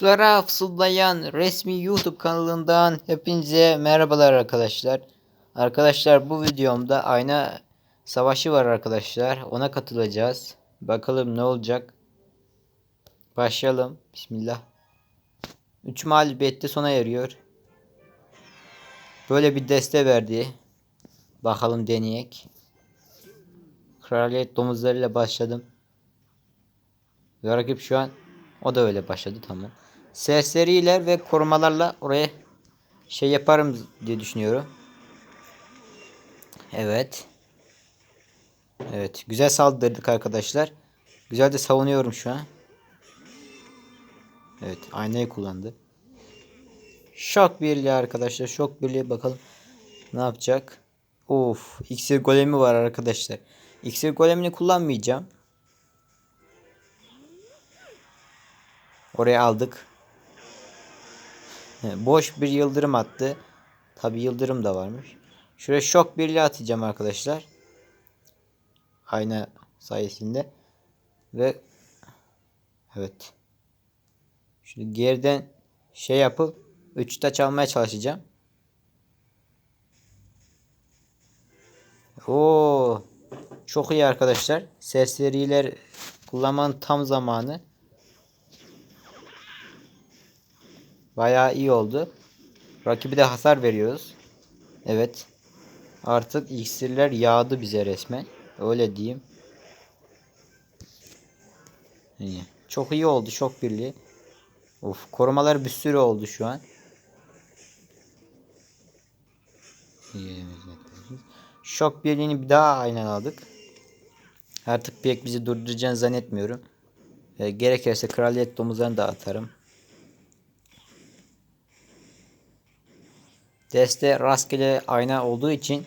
Kuşlara fısıldayan resmi YouTube kanalından hepinize merhabalar arkadaşlar. Arkadaşlar bu videomda ayna savaşı var arkadaşlar. Ona katılacağız. Bakalım ne olacak. Başlayalım. Bismillah. 3 mağlubiyette sona eriyor. Böyle bir deste verdi. Bakalım deneyek. Kraliyet domuzlarıyla başladım. Ve rakip şu an o da öyle başladı tamam. Serseriler ve korumalarla oraya şey yaparım diye düşünüyorum. Evet. Evet. Güzel saldırdık arkadaşlar. Güzel de savunuyorum şu an. Evet. Aynayı kullandı. Şok birliği arkadaşlar. Şok birliği bakalım. Ne yapacak? Of. İksir golemi var arkadaşlar. İksir golemini kullanmayacağım. Oraya aldık. Boş bir yıldırım attı. Tabi yıldırım da varmış. Şuraya şok birliği atacağım arkadaşlar. Ayna sayesinde. Ve evet. Şimdi geriden şey yapıp 3 taç almaya çalışacağım. Oo, çok iyi arkadaşlar. Serseriler kullanmanın tam zamanı. Bayağı iyi oldu. Rakibi de hasar veriyoruz. Evet. Artık iksirler yağdı bize resmen. Öyle diyeyim. İyi. Çok iyi oldu şok birliği. Of korumalar bir sürü oldu şu an. Şok birliğini bir daha aynen aldık. Artık pek bizi durduracağını zannetmiyorum. E, gerekirse kraliyet domuzlarını da atarım. Deste rastgele ayna olduğu için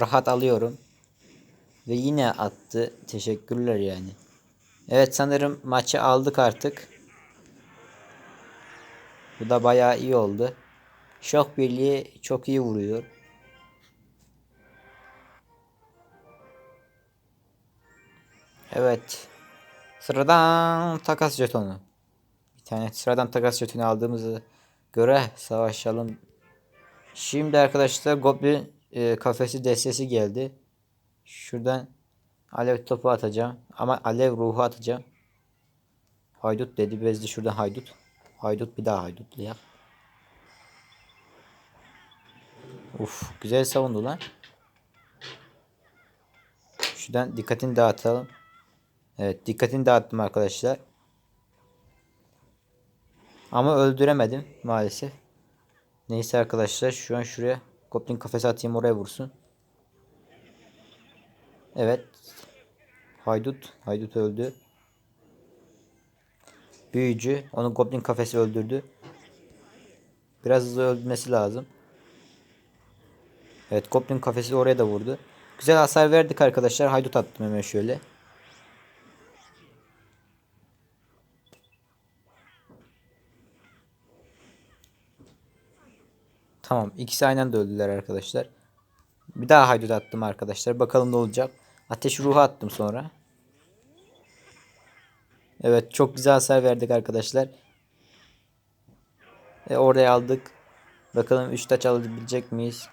rahat alıyorum. Ve yine attı. Teşekkürler yani. Evet sanırım maçı aldık artık. Bu da bayağı iyi oldu. Şok birliği çok iyi vuruyor. Evet. Sıradan takas jetonu. Bir tane sıradan takas jetonu aldığımızı göre savaşalım Şimdi arkadaşlar Goblin e, kafesi destesi geldi. Şuradan alev topu atacağım. Ama alev ruhu atacağım. Haydut dedi. Bezdi şuradan haydut. Haydut bir daha haydut ya. Uf güzel savundu lan. Şuradan dikkatini dağıtalım. Evet dikkatini dağıttım arkadaşlar. Ama öldüremedim maalesef. Neyse arkadaşlar şu an şuraya Goblin kafesi atayım oraya vursun. Evet. Haydut. Haydut öldü. Büyücü. Onu Goblin kafesi öldürdü. Biraz hızlı öldürmesi lazım. Evet Goblin kafesi oraya da vurdu. Güzel hasar verdik arkadaşlar. Haydut attım hemen şöyle. Tamam. ikisi aynen anda öldüler arkadaşlar. Bir daha haydut attım arkadaşlar. Bakalım ne olacak. Ateş ruhu attım sonra. Evet çok güzel hasar verdik arkadaşlar. E, oraya aldık. Bakalım 3 taç alabilecek miyiz?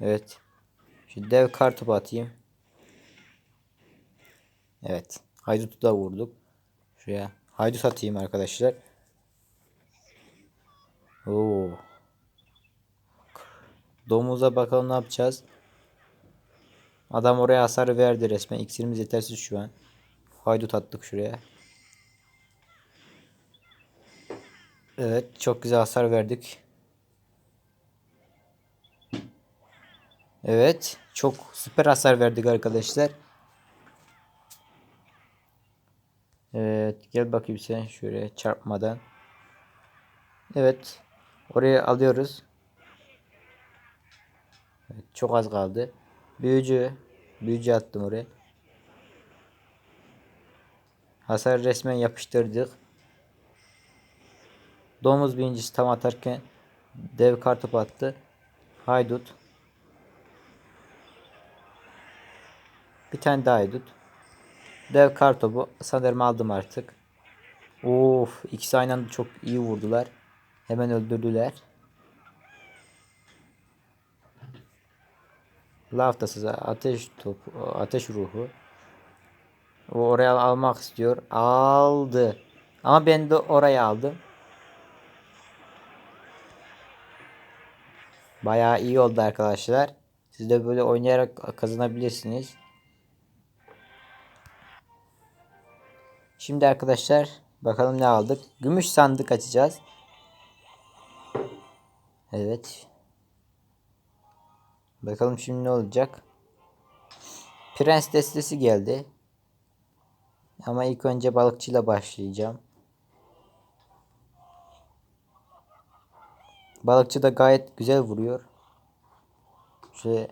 Evet. Şu dev kartopu atayım. Evet. Haydut'u da vurduk. Şuraya haydut atayım arkadaşlar. Oo. Domuza bakalım ne yapacağız. Adam oraya hasar verdi resmen. İksirimiz yetersiz şu an. Haydut attık şuraya. Evet çok güzel hasar verdik. Evet çok süper hasar verdik arkadaşlar. Evet gel bakayım sen şöyle çarpmadan. Evet Oraya alıyoruz. Evet, çok az kaldı. Büyücü. Büyücü attım oraya. Hasar resmen yapıştırdık. Domuz birincisi tam atarken dev kartopu attı. Haydut. Bir tane daha haydut. Dev kartopu sanırım aldım artık. Of ikisi aynı anda çok iyi vurdular. Hemen öldürdüler. Laftasız ateş topu, ateş ruhu. O oraya almak istiyor. Aldı. Ama ben de oraya aldım. Bayağı iyi oldu arkadaşlar. Siz de böyle oynayarak kazanabilirsiniz. Şimdi arkadaşlar bakalım ne aldık. Gümüş sandık açacağız. Evet. Bakalım şimdi ne olacak. Prens destesi geldi. Ama ilk önce balıkçıyla başlayacağım. Balıkçı da gayet güzel vuruyor. Şöyle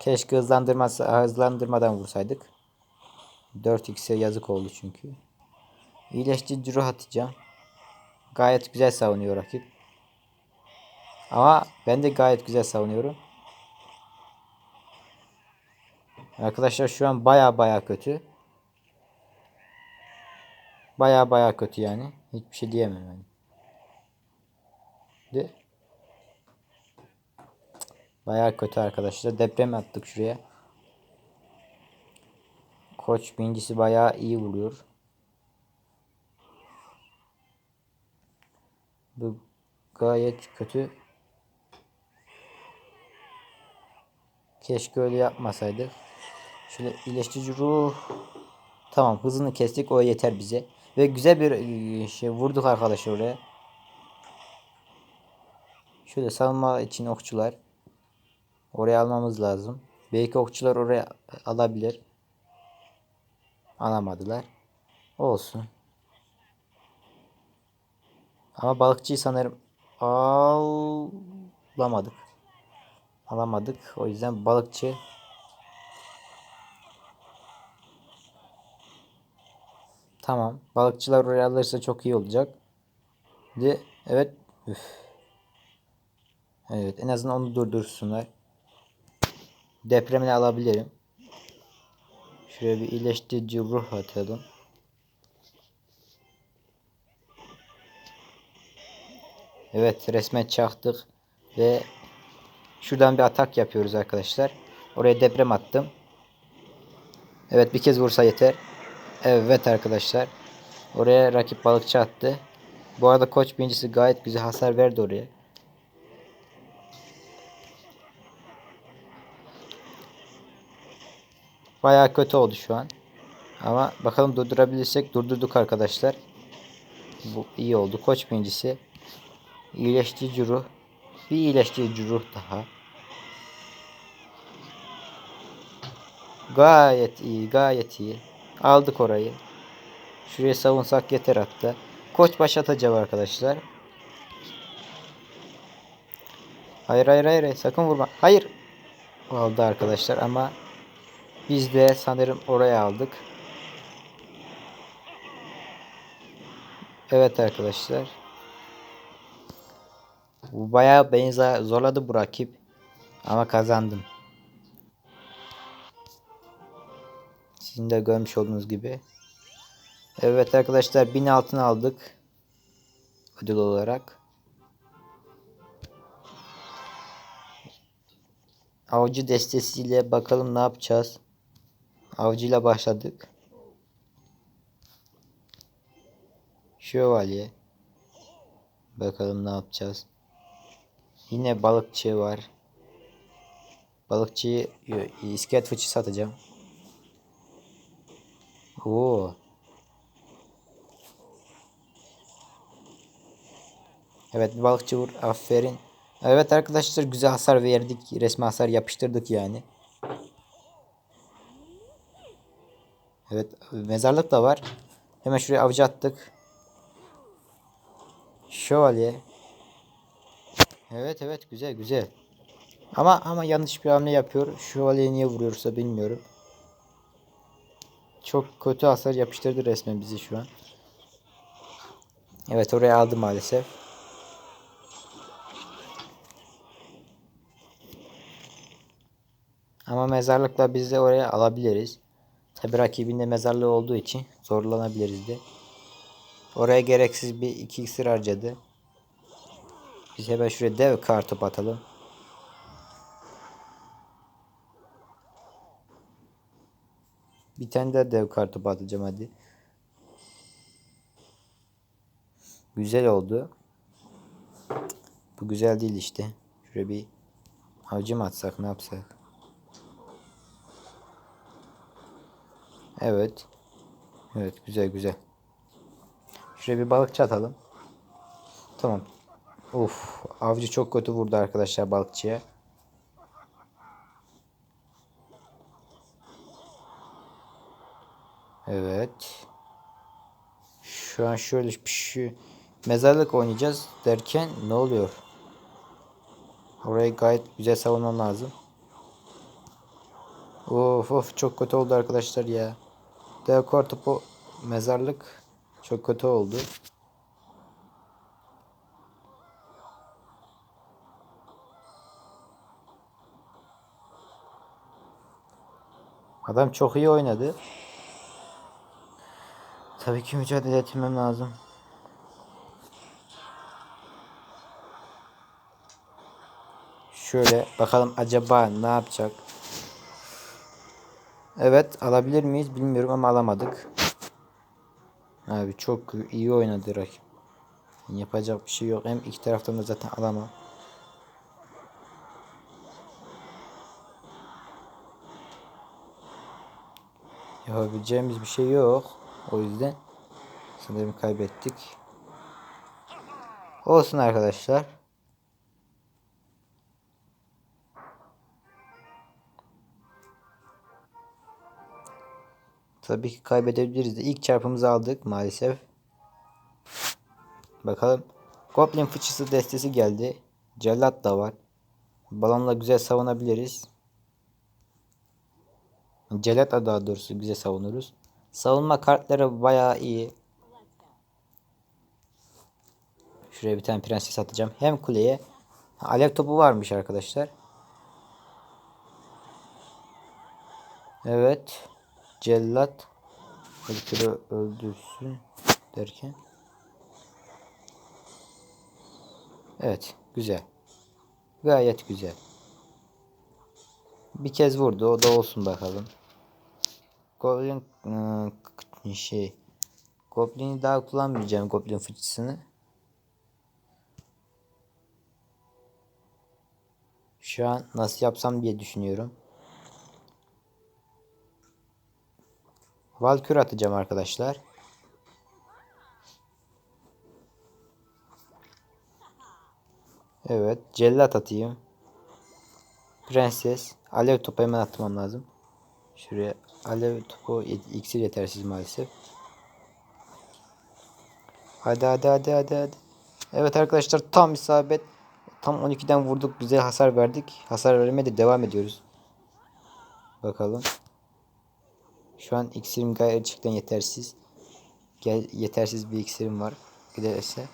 keşke hızlandırması hızlandırmadan vursaydık. 4x'e yazık oldu çünkü. İyileştirici ruh atacağım. Gayet güzel savunuyor rakip. Ama ben de gayet güzel savunuyorum. Arkadaşlar şu an baya baya kötü. Baya baya kötü yani. Hiçbir şey diyemem yani. De. Baya kötü arkadaşlar. Deprem attık şuraya. Koç birincisi baya iyi vuruyor. Bu gayet kötü. Keşke öyle yapmasaydık. Şöyle iyileştirici ruh. Tamam hızını kestik o yeter bize. Ve güzel bir e, şey vurduk arkadaşlar oraya. Şöyle savunma için okçular. Oraya almamız lazım. Belki okçular oraya alabilir. Alamadılar. Olsun. Ama balıkçıyı sanırım alamadık. Alamadık. O yüzden balıkçı Tamam. Balıkçılar oraya alırsa çok iyi olacak. De evet. Üf. Evet en azından onu durdursunlar. Depremini alabilirim. Şuraya bir iyileştirici ruh atalım. Evet resmen çaktık. Ve şuradan bir atak yapıyoruz arkadaşlar. Oraya deprem attım. Evet bir kez vursa yeter. Evet arkadaşlar. Oraya rakip balıkçı attı. Bu arada koç birincisi gayet güzel hasar verdi oraya. Baya kötü oldu şu an. Ama bakalım durdurabilirsek durdurduk arkadaşlar. Bu iyi oldu. Koç birincisi. İyileştirici ruh. Bir iyileştirici ruh daha. Gayet iyi, gayet iyi. Aldık orayı. Şuraya savunsak yeter hatta. Koç baş atacağım arkadaşlar. Hayır hayır hayır sakın vurma. Hayır. Oldu arkadaşlar ama biz de sanırım oraya aldık. Evet arkadaşlar. Bayağı benzer zorladı bu rakip. Ama kazandım. Sizin de görmüş olduğunuz gibi. Evet arkadaşlar 1000 altın aldık. Ödül olarak. Avcı destesiyle bakalım ne yapacağız. Avcıyla başladık. Şövalye. Bakalım ne yapacağız. Yine balıkçı var. Balıkçıyı iskelet fıçı satacağım. Oo. Evet balıkçı vur. Aferin. Evet arkadaşlar güzel hasar verdik. Resmi hasar yapıştırdık yani. Evet mezarlık da var. Hemen şuraya avcı attık. Şövalye. Evet evet güzel güzel. Ama ama yanlış bir hamle yapıyor. Şövalye niye vuruyorsa bilmiyorum. Çok kötü hasar yapıştırdı resmen bizi şu an. Evet oraya aldı maalesef. Ama mezarlıkla biz de oraya alabiliriz. Tabi rakibinde mezarlığı olduğu için zorlanabiliriz de. Oraya gereksiz bir iki iksir harcadı. Biz hemen şuraya dev kartop atalım. Bir tane daha dev kartop atacağım hadi. Güzel oldu. Bu güzel değil işte. Şuraya bir avcı mı atsak ne yapsak? Evet. Evet güzel güzel. Şuraya bir balıkçı atalım. Tamam. Of avcı çok kötü vurdu arkadaşlar balıkçıya. Evet. Şu an şöyle şu mezarlık oynayacağız derken ne oluyor? Orayı gayet güzel savunmam lazım. Of of çok kötü oldu arkadaşlar ya. Dekor topu mezarlık çok kötü oldu. Adam çok iyi oynadı. Tabii ki mücadele etmem lazım. Şöyle bakalım acaba ne yapacak? Evet alabilir miyiz bilmiyorum ama alamadık. Abi çok iyi oynadı rakip. Yapacak bir şey yok. Hem iki taraftan da zaten alamam. Yapabileceğimiz bir şey yok. O yüzden sanırım kaybettik. Olsun arkadaşlar. Tabii ki kaybedebiliriz de ilk çarpımızı aldık maalesef. Bakalım. Goblin fıçısı destesi geldi. Cellat da var. Balonla güzel savunabiliriz. Cellat da daha doğrusu güzel savunuruz. Savunma kartları bayağı iyi. Şuraya bir tane prenses atacağım. Hem kuleye. Alev topu varmış arkadaşlar. Evet. Cellat. Herkülü öldürsün derken. Evet. Güzel. Gayet güzel. Bir kez vurdu. O da olsun bakalım. Goblin ıı, şey Goblin'i daha kullanmayacağım Goblin fıçısını. Şu an nasıl yapsam diye düşünüyorum. Valkür atacağım arkadaşlar. Evet. Cellat atayım. Prenses. Alev topu hemen atmam lazım. Şuraya alev topu iksir yetersiz maalesef. Hadi hadi hadi hadi hadi. Evet arkadaşlar tam isabet. Tam 12'den vurduk. Güzel hasar verdik. Hasar vermedi. Devam ediyoruz. Bakalım. Şu an iksirim gerçekten yetersiz. Gel, yetersiz bir iksirim var. Giderse.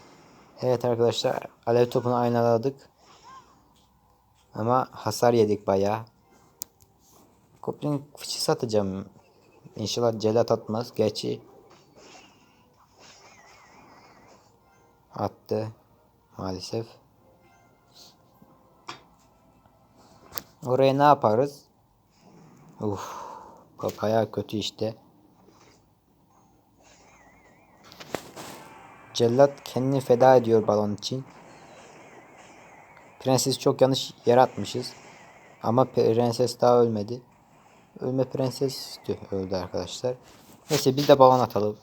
Evet arkadaşlar. Alev topunu aynaladık. Ama hasar yedik bayağı. Goblin fıçısı atacağım. İnşallah celat atmaz. Gerçi attı. Maalesef. Oraya ne yaparız? Uf. Bayağı kötü işte. Cellat kendini feda ediyor balon için. Prenses çok yanlış yer atmışız. Ama prenses daha ölmedi. Ölme prenses öldü arkadaşlar. Neyse biz de balon atalım.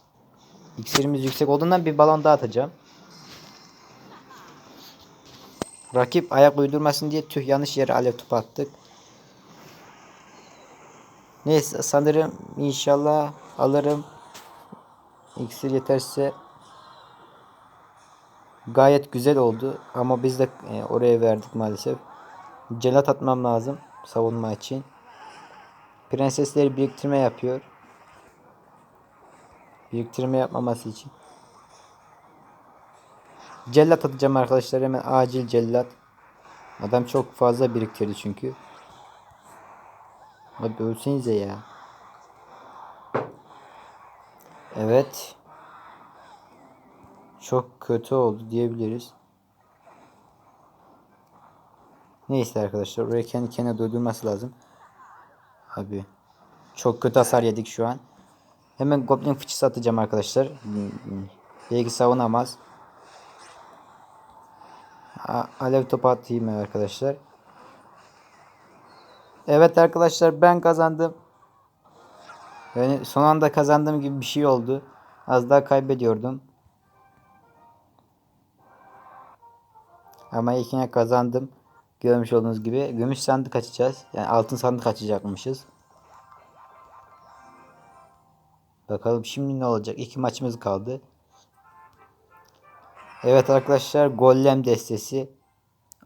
İksirimiz yüksek olduğundan bir balon daha atacağım. Rakip ayak uydurmasın diye tüh yanlış yere alev topu attık. Neyse sanırım inşallah alırım. İksir yeterse gayet güzel oldu ama biz de e, oraya verdik maalesef. Celat atmam lazım savunma için. Prensesleri biriktirme yapıyor. Biriktirme yapmaması için. Cellat atacağım arkadaşlar hemen acil cellat. Adam çok fazla biriktirdi çünkü. Abi ölsenize ya. Evet. Çok kötü oldu diyebiliriz. Neyse arkadaşlar oraya kendi kendine durdurması lazım. Abi çok kötü hasar yedik şu an. Hemen Goblin fıçısı atacağım arkadaşlar. Belki savunamaz. Alev topu atayım arkadaşlar. Evet arkadaşlar ben kazandım. Yani son anda kazandığım gibi bir şey oldu. Az daha kaybediyordum. Ama ikine kazandım. Görmüş olduğunuz gibi gümüş sandık açacağız. Yani altın sandık açacakmışız. Bakalım şimdi ne olacak? İki maçımız kaldı. Evet arkadaşlar Gollem destesi.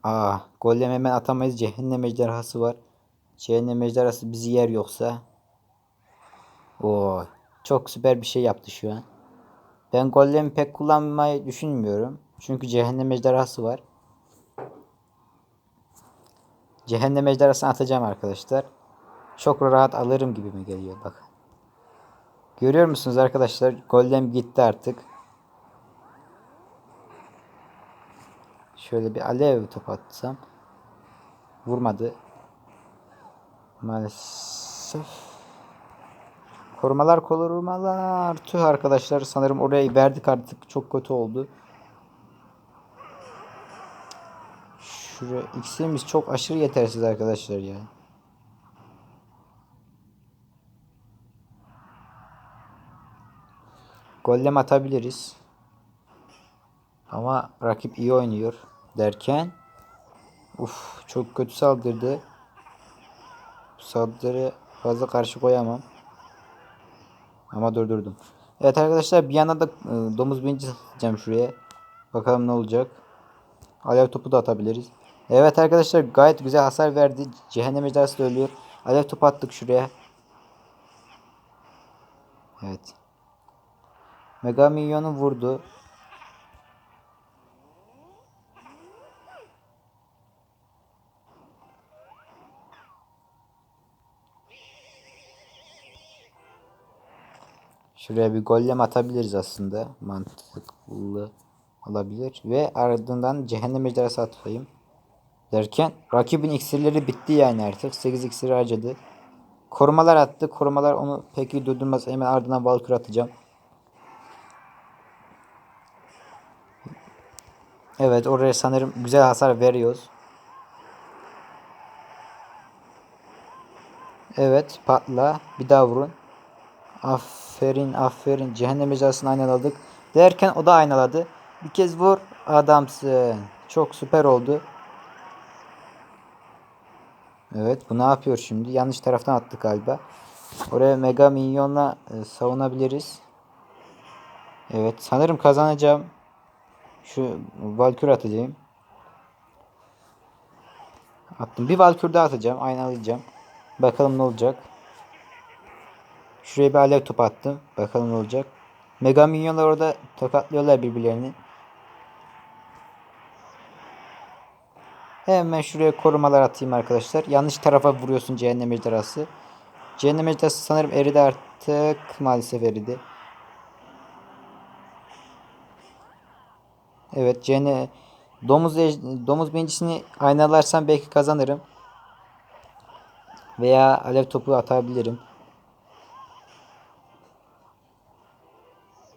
Aa, Gollem hemen atamayız. Cehennem ejderhası var. Cehennem ejderhası bizi yer yoksa. Oo, çok süper bir şey yaptı şu an. Ben Gollem'i pek kullanmayı düşünmüyorum. Çünkü cehennem ejderhası var. Cehennem ejderhasını atacağım arkadaşlar. Çok rahat alırım gibi mi geliyor bak. Görüyor musunuz arkadaşlar? Golem gitti artık. Şöyle bir alev top atsam. Vurmadı. Maalesef. Korumalar korumalar. Tüh arkadaşlar sanırım oraya verdik artık. Çok kötü oldu. Şuraya iksirimiz çok aşırı yetersiz arkadaşlar ya. Gollem atabiliriz. Ama rakip iyi oynuyor derken uf çok kötü saldırdı. Saldırı fazla karşı koyamam. Ama durdurdum. Evet arkadaşlar bir yana da e, domuz atacağım şuraya. Bakalım ne olacak. Alev topu da atabiliriz. Evet arkadaşlar gayet güzel hasar verdi. Cehennem ejderhası da ölüyor. Alev topu attık şuraya. Evet. Mega Minyon'u vurdu. Şuraya bir gollem atabiliriz aslında. Mantıklı olabilir. Ve ardından cehennem ejderhası atayım. Derken rakibin iksirleri bitti yani artık. 8 iksir harcadı. Korumalar attı. Korumalar onu pek iyi durdurmaz. Hemen ardından Valkür atacağım. Evet oraya sanırım güzel hasar veriyoruz. Evet patla. Bir daha vurun. Aferin aferin. Cehennem ejderhasını aynaladık. Derken o da aynaladı. Bir kez vur. Adamsın. Çok süper oldu. Evet bu ne yapıyor şimdi? Yanlış taraftan attık galiba. Oraya mega minyonla e, savunabiliriz. Evet sanırım kazanacağım. Şu Valkür atacağım. Attım. Bir Valkür daha atacağım. Aynalayacağım. Bakalım ne olacak. Şuraya bir alev topu attım. Bakalım ne olacak. Mega minyonlar orada tokatlıyorlar birbirlerini. Hemen şuraya korumalar atayım arkadaşlar. Yanlış tarafa vuruyorsun cehennem ejderhası. Cehennem ejderhası sanırım eridi artık. Maalesef eridi. Evet cehennem domuz domuz bincisini aynalarsam belki kazanırım. Veya alev topu atabilirim.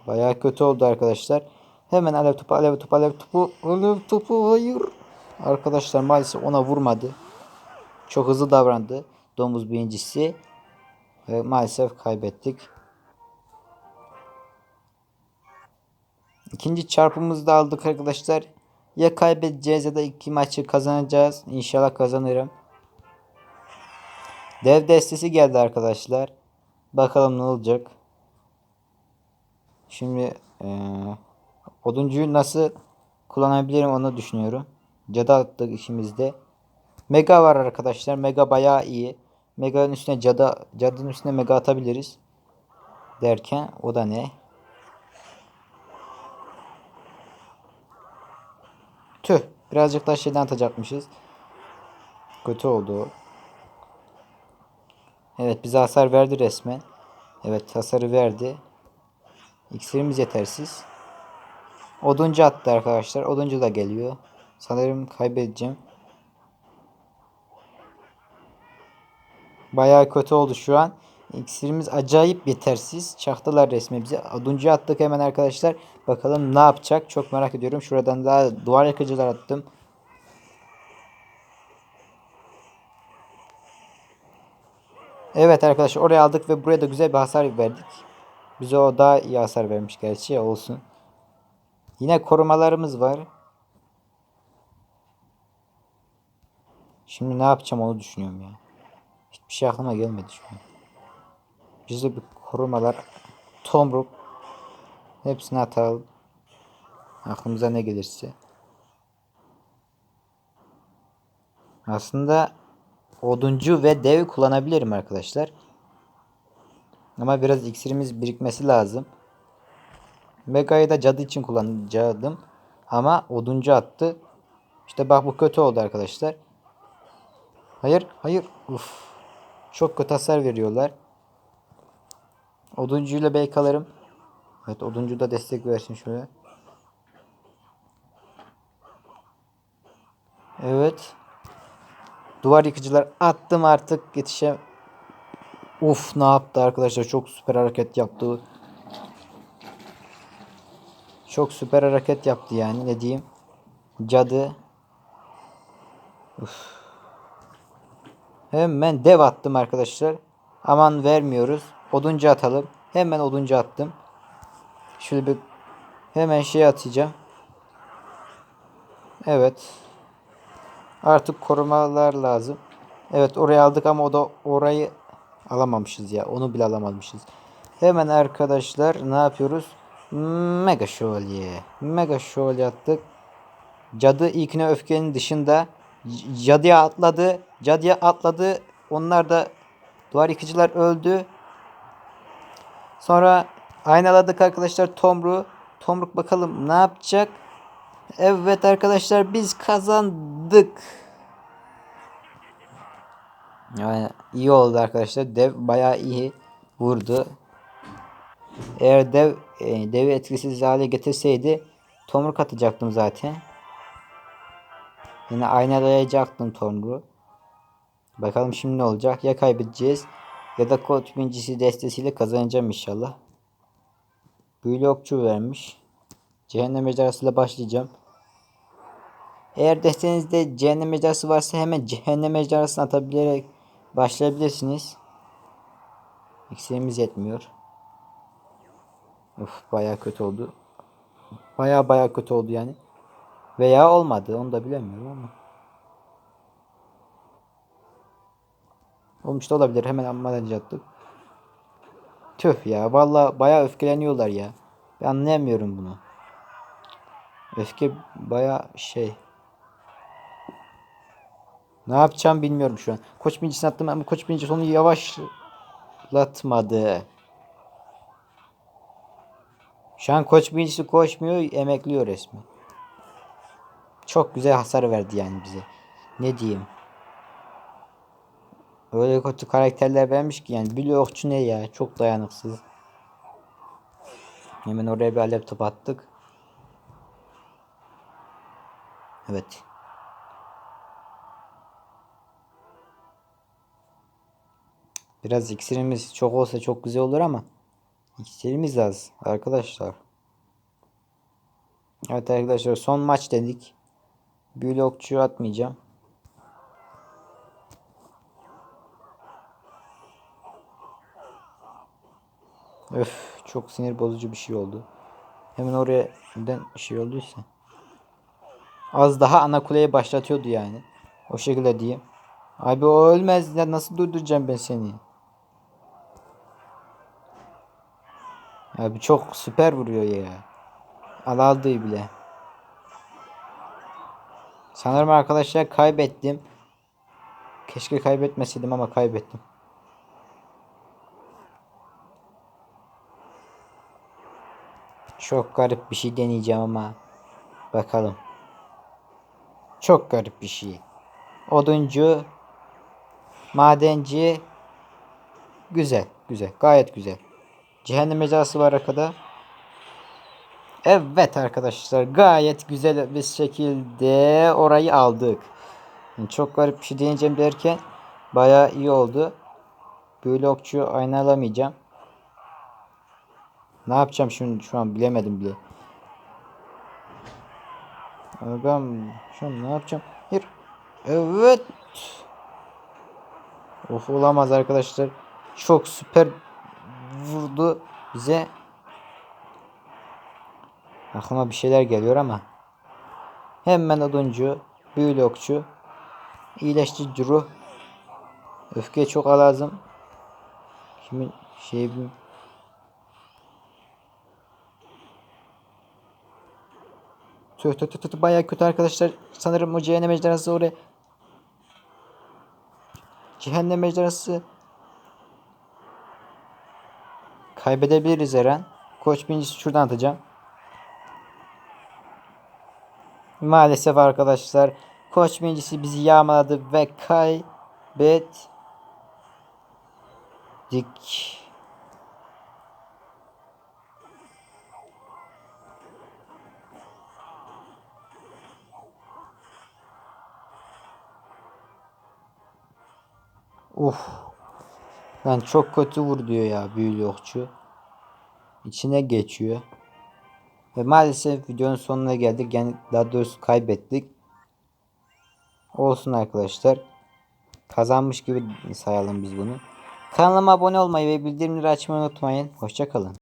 Bayağı kötü oldu arkadaşlar. Hemen alev topu, alev topu, alev topu, alev topu, hayır. Arkadaşlar maalesef ona vurmadı. Çok hızlı davrandı domuz birincisi. Ve maalesef kaybettik. İkinci çarpımızı da aldık arkadaşlar. Ya kaybedeceğiz ya da iki maçı kazanacağız. İnşallah kazanırım. Dev destesi geldi arkadaşlar. Bakalım ne olacak. Şimdi ee, oduncuyu nasıl kullanabilirim onu düşünüyorum. Cadı attık işimizde. Mega var arkadaşlar. Mega bayağı iyi. Mega'nın üstüne cadı, cadının üstüne mega atabiliriz. Derken o da ne? Tüh. Birazcık daha şeyden atacakmışız. Kötü oldu. Evet bize hasar verdi resmen. Evet hasarı verdi. İksirimiz yetersiz. Oduncu attı arkadaşlar. Oduncu da geliyor. Sanırım kaybedeceğim. Bayağı kötü oldu şu an. İksirimiz acayip yetersiz. Çaktılar resmi bizi. Oduncu attık hemen arkadaşlar. Bakalım ne yapacak. Çok merak ediyorum. Şuradan daha duvar yakıcılar attım. Evet arkadaşlar oraya aldık ve buraya da güzel bir hasar verdik. Bize o daha iyi hasar vermiş gerçi olsun. Yine korumalarımız var. Şimdi ne yapacağım onu düşünüyorum ya. Hiçbir şey aklıma gelmedi şu an. Bizde bir korumalar. Tomruk. Hepsini atalım. Aklımıza ne gelirse. Aslında oduncu ve dev kullanabilirim arkadaşlar. Ama biraz iksirimiz birikmesi lazım. Mega'yı da cadı için kullanacaktım. Ama oduncu attı. İşte bak bu kötü oldu arkadaşlar. Hayır, hayır. Uf. Çok kötü hasar veriyorlar. Oduncuyla belki alırım. Evet oduncu da destek versin şöyle. Evet. Duvar yıkıcılar attım artık yetişe. Uf ne yaptı arkadaşlar çok süper hareket yaptı. Çok süper hareket yaptı yani ne diyeyim. Cadı. Uf. Hemen dev attım arkadaşlar. Aman vermiyoruz. Oduncu atalım. Hemen oduncu attım. Şöyle bir hemen şey atacağım. Evet. Artık korumalar lazım. Evet orayı aldık ama o da orayı alamamışız ya. Onu bile alamamışız. Hemen arkadaşlar ne yapıyoruz? Mega şövalye. Mega şövalye attık. Cadı ilkine öfkenin dışında cadıya atladı. Cadıya atladı. Onlar da duvar yıkıcılar öldü. Sonra aynaladık arkadaşlar Tomru. Tomruk bakalım ne yapacak? Evet arkadaşlar biz kazandık. Yani iyi oldu arkadaşlar. Dev bayağı iyi vurdu. Eğer dev e, devi etkisiz hale getirseydi tomruk atacaktım zaten. Yine aynalayacaktım tomruğu. Bakalım şimdi ne olacak? Ya kaybedeceğiz ya da kod bincisi destesiyle kazanacağım inşallah. Büyülü okçu vermiş. Cehennem ejderhasıyla başlayacağım. Eğer destenizde cehennem ejderhası varsa hemen cehennem ejderhasını atabilerek başlayabilirsiniz. İksirimiz yetmiyor. Uf bayağı kötü oldu. Bayağı bayağı kötü oldu yani. Veya olmadı onu da bilemiyorum ama. Olmuş da olabilir hemen amma attık. Tüh ya valla bayağı öfkeleniyorlar ya. Ben anlayamıyorum bunu. Öfke bayağı şey. Ne yapacağım bilmiyorum şu an. Koç bincisini attım ama koç binicisi onu yavaşlatmadı. Şu an koç binicisi koşmuyor emekliyor resmen. Çok güzel hasar verdi yani bize. Ne diyeyim. Öyle kötü karakterler vermiş ki yani Billy Okçu ne ya çok dayanıksız. Hemen oraya bir alev top attık. Evet. Biraz iksirimiz çok olsa çok güzel olur ama iksirimiz az arkadaşlar. Evet arkadaşlar son maç dedik. Büyülü okçuyu atmayacağım. Öf çok sinir bozucu bir şey oldu. Hemen oraya neden şey olduysa. Az daha ana kuleye başlatıyordu yani. O şekilde diyeyim. Abi o ölmez ya nasıl durduracağım ben seni? Abi çok süper vuruyor ya. Al aldığı bile. Sanırım arkadaşlar kaybettim. Keşke kaybetmeseydim ama kaybettim. Çok garip bir şey deneyeceğim ama bakalım. Çok garip bir şey. Oduncu, madenci, güzel, güzel, gayet güzel. Cehennem ejderhası var arkada. Evet arkadaşlar gayet güzel bir şekilde orayı aldık. Çok garip bir şey deneyeceğim derken bayağı iyi oldu. Böyle okçuyu aynı alamayacağım. Ne yapacağım şimdi şu an bilemedim bile. Agam şu an ne yapacağım? Hayır. Evet. Of olamaz arkadaşlar. Çok süper vurdu bize. Aklıma bir şeyler geliyor ama. Hemen oduncu, büyülü okçu, iyileştirici ruh. Öfke çok lazım. Kimin şey? Tüh tüh tüh tüh bayağı kötü arkadaşlar. Sanırım o cehennem ejderhası oraya. Cehennem ejderhası. Kaybedebiliriz Eren. Koç birincisi şuradan atacağım. Maalesef arkadaşlar koç birincisi bizi yağmaladı ve kaybettik. Uf. Lan çok kötü vur diyor ya büyülü okçu. İçine geçiyor. Ve maalesef videonun sonuna geldik. Yani daha doğrusu kaybettik. Olsun arkadaşlar. Kazanmış gibi sayalım biz bunu. Kanalıma abone olmayı ve bildirimleri açmayı unutmayın. Hoşçakalın.